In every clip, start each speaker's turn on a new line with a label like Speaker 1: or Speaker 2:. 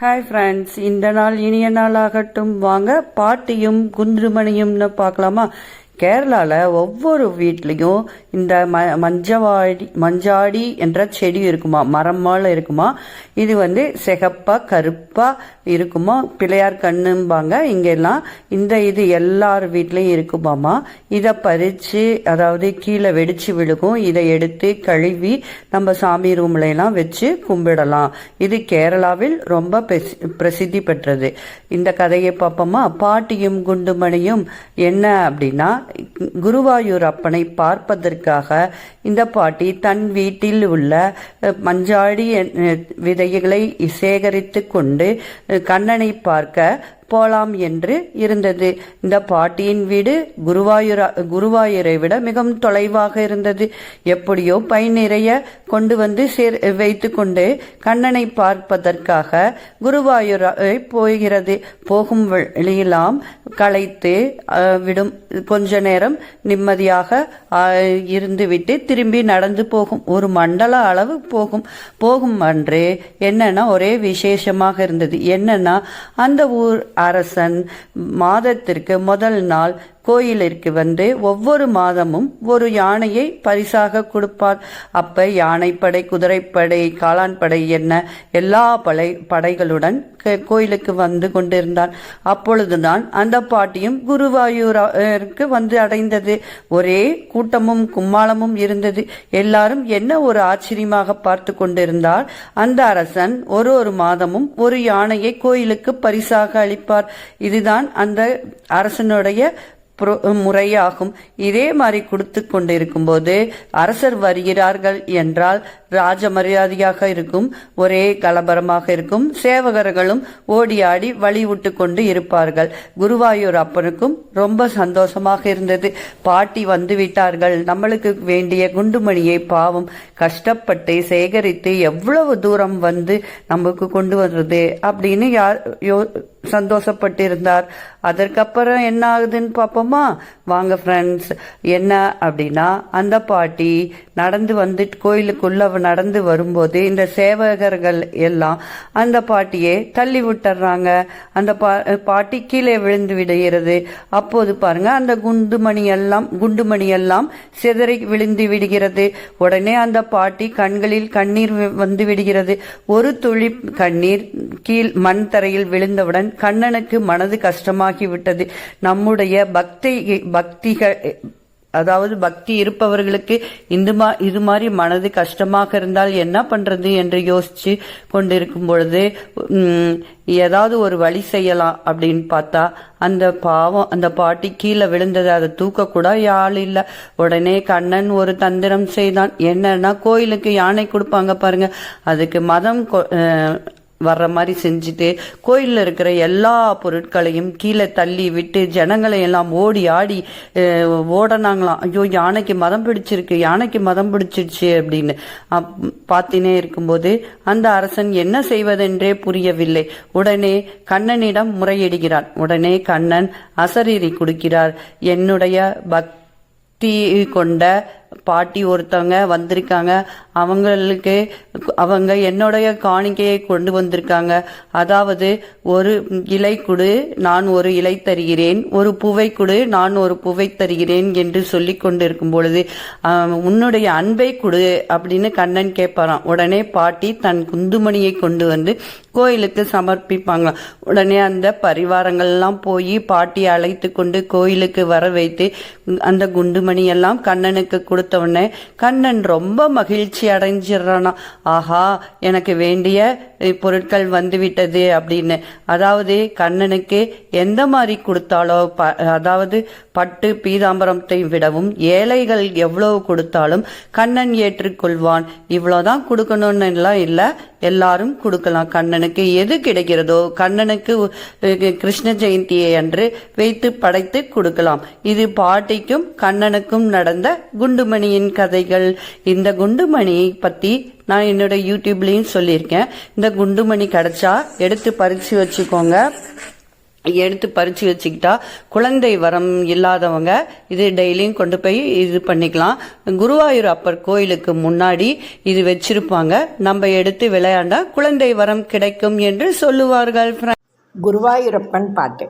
Speaker 1: Hi friends இந்த நாள் இனிய நாளாகட்டும். வாங்க பாட்டியும் குந்துருமணியும்னு பார்க்கலாமா? கேரளாவில் ஒவ்வொரு வீட்லேயும் இந்த ம மஞ்சவாடி மஞ்சாடி என்ற செடி இருக்குமா? மரம் மேலே இருக்குமா? இது வந்து சிகப்பாக கருப்பாக இருக்குமா? பிள்ளையார் கண்ணும்பாங்க. இங்கெல்லாம் இந்த இது எல்லார் வீட்லேயும் இருக்குமாம்மா. இதை பறித்து அதாவது கீழே வெடிச்சு விழுகும். இதை எடுத்து கழுவி நம்ம சாமி ரூம்ல எல்லாம் வச்சு கும்பிடலாம். இது கேரளாவில் ரொம்ப பெசி- பிரசித்தி பெற்றது. இந்த கதையை பார்ப்போமா? பாட்டியும் குண்டுமணியும் என்ன அப்படின்னா குருவாயூர் அப்பனை பார்ப்பதற்காக இந்த பாட்டி தன் வீட்டில் உள்ள மஞ்சாடி விதைகளை சேகரித்து கொண்டு கண்ணனை பார்க்க போலாம் என்று இருந்தது. இந்த பாட்டியின் வீடு குருவாயூரா குருவாயூரை விட மிகவும் தொலைவாக இருந்தது. எப்படியோ பை நிறைய கொண்டு வந்து சேர் வைத்து கொண்டு கண்ணனை பார்ப்பதற்காக குருவாயூரை போகிறது. போகும் வழியெல்லாம் களைத்து விடும். கொஞ்ச நேரம் நிம்மதியாக இருந்துவிட்டு திரும்பி நடந்து போகும். ஒரு மண்டல அளவு போகும். போகும் அன்று என்னன்னா ஒரே விசேஷமாக இருந்தது. என்னன்னா அந்த ஊர் அரசன் மாதத்திற்கு முதல் நாள் கோயிலிற்கு வந்து ஒவ்வொரு மாதமும் ஒரு யானையை பரிசாக கொடுப்பார் அப்ப யானைப்படை குதிரைப்படை காளான்படை என்ன எல்லா படை படைகளுடன் கோயிலுக்கு வந்து கொண்டிருந்தான் அப்பொழுதுதான் அந்த பாட்டியும் குருவாயூருக்கு வந்து அடைந்தது. ஒரே கூட்டமும் கும்மாளமும் இருந்தது. எல்லாரும் என்ன ஒரு ஆச்சரியமாக பார்த்து கொண்டிருந்தார். அந்த அரசன் ஒரு ஒரு மாதமும் ஒரு யானையை கோயிலுக்கு பரிசாக அளிப்பார். இதுதான் அந்த அரசனுடைய முறையாகும். இதே மாதிரி கொடுத்து கொண்டிருக்கும் போது அரசர் வருகிறார்கள் என்றால் ராஜ மரியாதையாக இருக்கும் ஒரே கலபரமாக இருக்கும் சேவகர்களும் ஓடி ஆடி வழி கொண்டு இருப்பார்கள். குருவாயூர் அப்பனுக்கும் ரொம்ப சந்தோஷமாக இருந்தது. பாட்டி வந்து விட்டார்கள். நம்மளுக்கு வேண்டிய குண்டுமணியை பாவம் கஷ்டப்பட்டு சேகரித்து எவ்வளவு தூரம் வந்து நமக்கு கொண்டு வர்றது அப்படின்னு யார் யோ சந்தோஷப்பட்டிருந்தார். அதற்கப்புறம் என்ன ஆகுதுன்னு பார்ப்போம் வாங்க ஃப்ரெண்ட்ஸ் என்ன அப்படின்னா அந்த பாட்டி நடந்து வந்துட்டு கோயிலுக்குள்ள நடந்து வரும்போது இந்த சேவகர்கள் எல்லாம் அந்த பாட்டியை தள்ளி விட்டுறாங்க. அந்த பா பாட்டி கீழே விழுந்து விடுகிறது. அப்போது பாருங்க அந்த குண்டுமணி எல்லாம் குண்டுமணி எல்லாம் சிதறி விழுந்து விடுகிறது. உடனே அந்த பாட்டி கண்களில் கண்ணீர் வந்து விடுகிறது. ஒரு துளி கண்ணீர் கீழ் மண் தரையில் விழுந்தவுடன் கண்ணனுக்கு மனது கஷ்டமாகி விட்டது. நம்முடைய பக்தி பக்திகள் அதாவது பக்தி இருப்பவர்களுக்கு இந்த மா இது மாதிரி மனது கஷ்டமாக இருந்தால் என்ன பண்றது என்று யோசிச்சு கொண்டிருக்கும் பொழுது ஏதாவது ஒரு வழி செய்யலாம் அப்படின்னு பார்த்தா அந்த பாவம் அந்த பாட்டி கீழே விழுந்தது அதை தூக்க கூட இல்லை. உடனே கண்ணன் ஒரு தந்திரம் செய்தான். என்னன்னா கோயிலுக்கு யானை கொடுப்பாங்க பாருங்க. அதுக்கு மதம் கொ- வர்ற மாதிரி செஞ்சுட்டு கோயிலில் இருக்கிற எல்லா பொருட்களையும் கீழே தள்ளி விட்டு ஜனங்களை எல்லாம் ஓடி ஆடி ஓடனாங்களாம். ஐயோ யானைக்கு மதம் பிடிச்சிருக்கு யானைக்கு மதம் பிடிச்சிருச்சு அப்படின்னு. பார்த்தினே இருக்கும்போது அந்த அரசன் என்ன செய்வதென்றே புரியவில்லை. உடனே கண்ணனிடம் முறையிடுகிறான். உடனே கண்ணன் அசரீரி கொடுக்கிறார். என்னுடைய பக்தி கொண்ட பாட்டி ஒருத்தவங்க வந்திருக்காங்க. அவங்களுக்கு அவங்க என்னுடைய காணிக்கையை கொண்டு வந்திருக்காங்க. அதாவது ஒரு இலை கொடு நான் ஒரு இலை தருகிறேன். ஒரு பூவை கொடு நான் ஒரு பூவை தருகிறேன் என்று சொல்லி கொண்டிருக்கும் பொழுது உன்னுடைய அன்பை கொடு அப்படின்னு கண்ணன் கேட்பாராம். உடனே பாட்டி தன் குந்துமணியை கொண்டு வந்து கோயிலுக்கு சமர்ப்பிப்பாங்களாம் உடனே அந்த பரிவாரங்கள்லாம் போய் பாட்டியை அழைத்து கொண்டு கோயிலுக்கு வர வைத்து அந்த குண்டுமணியெல்லாம் கண்ணனுக்கு கொடுத்த உடனே கண்ணன் ரொம்ப மகிழ்ச்சி. அடைஞ்சிடறானா? ஆஹா எனக்கு வேண்டிய பொருட்கள் வந்துவிட்டது அப்படின்னு. அதாவது கண்ணனுக்கு எந்த மாதிரி கொடுத்தாலோ ப- அதாவது பட்டு பீதாம்பரத்தை விடவும் ஏழைகள் எவ்வளவு கொடுத்தாலும் கண்ணன் ஏற்றுக்கொள்வான். இவ்வளோதான் கொடுக்கணும்னு எல்லாம் இல்லை. எல்லாரும் கொடுக்கலாம். கண்ணனுக்கு எது கிடைக்கிறதோ கண்ணனுக்கு கிருஷ்ண ஜெயந்தியை அன்று வைத்து படைத்து கொடுக்கலாம். இது பாட்டிக்கும் கண்ணனுக்கும் நடந்த குண்டுமணியின் கதைகள். இந்த குண்டுமணியை பத்தி நான் என்னோட யூடியூப்லயும் சொல்லியிருக்கேன். இந்த குண்டுமணி கிடைச்சா எடுத்து பறிச்சு வச்சுக்கோங்க. எடுத்து பறித்து வச்சுக்கிட்டா குழந்தை வரம் இல்லாதவங்க இது டெய்லியும் கொண்டு போய் இது பண்ணிக்கலாம். குருவாயூர் அப்பர் கோயிலுக்கு முன்னாடி இது வச்சிருப்பாங்க. நம்ம எடுத்து விளையாண்டா குழந்தை வரம் கிடைக்கும் என்று சொல்லுவார்கள்
Speaker 2: குருவாயூரப்பன் பாட்டு.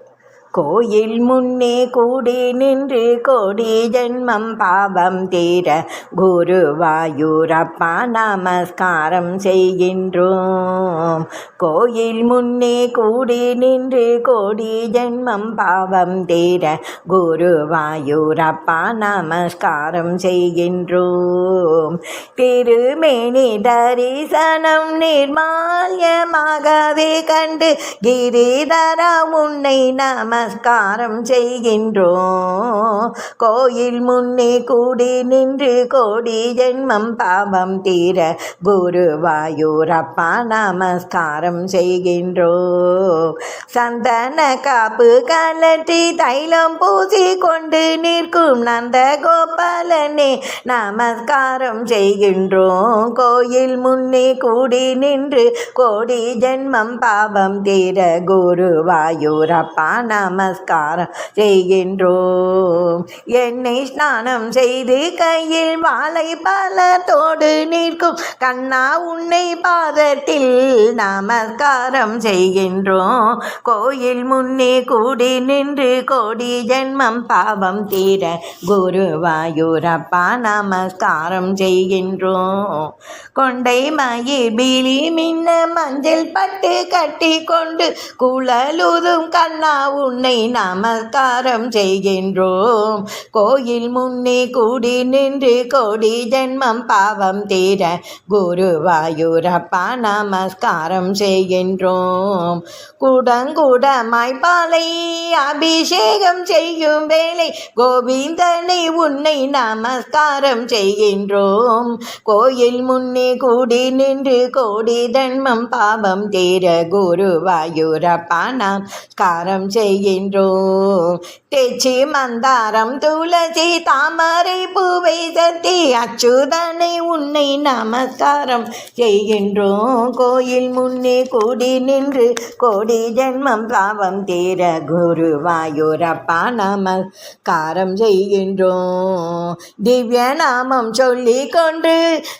Speaker 2: கோயில் முன்னே கூடி நின்று கோடி ஜென்மம் பாவம் தீர குருவாயூரப்பா நமஸ்காரம் செய்கின்றோம். கோயில் முன்னே கூடி நின்று கோடி ஜென்மம் பாவம் தீர குருவாயூரப்பா நமஸ்காரம் செய்கின்றோம். திருமேனி தரிசனம் நிர்மால்யமாகவே கண்டு கிரிதர உன்னை நம நமஸ்காரம் செய்கின்றோம் கோயில் முன்னே கூடி நின்று கோடி ஜென்மம் பாவம் தீர குருவாயூரப்பா நமஸ்காரம் செய்கின்றோம் சந்தன காப்பு கலற்றி தைலம் பூசி கொண்டு நிற்கும் நந்த கோபாலனே நமஸ்காரம் செய்கின்றோம் கோயில் முன்னே கூடி நின்று கோடி ஜென்மம் பாவம் தீர குருவாயூரப்பா நமஸ்காரம் செய்கின்றோம். என்னை ஸ்நானம் செய்து கையில் வாழை பலத்தோடு நிற்கும் கண்ணா உன்னை பாதத்தில் நமஸ்காரம் செய்கின்றோம். கோயில் முன்னே கூடி நின்று கோடி ஜென்மம் பாவம் தீர குருவாயூரப்பா நமஸ்காரம் செய்கின்றோம். கொண்டை மயிர் பீலி மின்ன மஞ்சள் பட்டு கட்டி கொண்டு குழலுதும் கண்ணா உன் உன்னை நமஸ்காரம் செய்கின்றோம். கோயில் முன்னே கூடி நின்று கோடி ஜென்மம் பாவம் தீர குருவாயூரப்பா நமஸ்காரம் செய்கின்றோம். குடங்குடமாய் பாலை அபிஷேகம் செய்யும் வேலை கோவிந்தனை உன்னை நமஸ்காரம் செய்கின்றோம். கோயில் முன்னே கூடி நின்று கோடி தன்மம் பாவம் தீர குருவாயூரப்பா நமஸ்காரம் செய்கின்றோம் தேச்சி மந்தாரம் துளசி தாமரை பூவை சத்தி அச்சுதனை உன்னை நமஸ்காரம் செய்கின்றோம். கோயில் முன்னே கூடி நின்று கோடி ஜென்மம் பாவம் தீர குருவாயூரப்பா நமஸ்காரம் செய்கின்றோம். திவ்ய நாமம் சொல்லி கொண்டு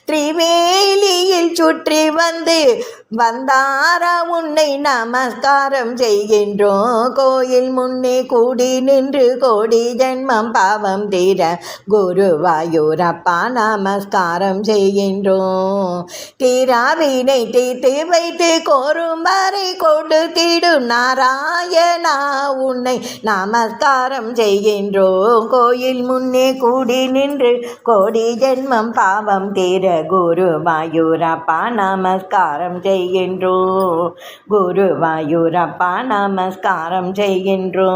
Speaker 2: திரிவேலியில் சுற்றி வந்து வந்தாரா உன்னை நமஸ்காரம் செய்கின்றோம் கோயில் முன்னே கூடி நின்று கோடி ஜென்மம் பாவம் தீர குருவாயூரப்பா நமஸ்காரம் செய்கின்றோம் தீராவினை தீர்த்து வைத்து கோரும் வரை கொடுத்திடும் நாராயணா உன்னை நமஸ்காரம் செய்கின்றோம் கோயில் முன்னே கூடி நின்று கோடி ஜென்மம் பாவம் தீர குருவாயூரப்பா நமஸ்காரம் செய் செய்கின்றோம் குருவாயூரப்பா நமஸ்காரம் செய்கின்றோம்.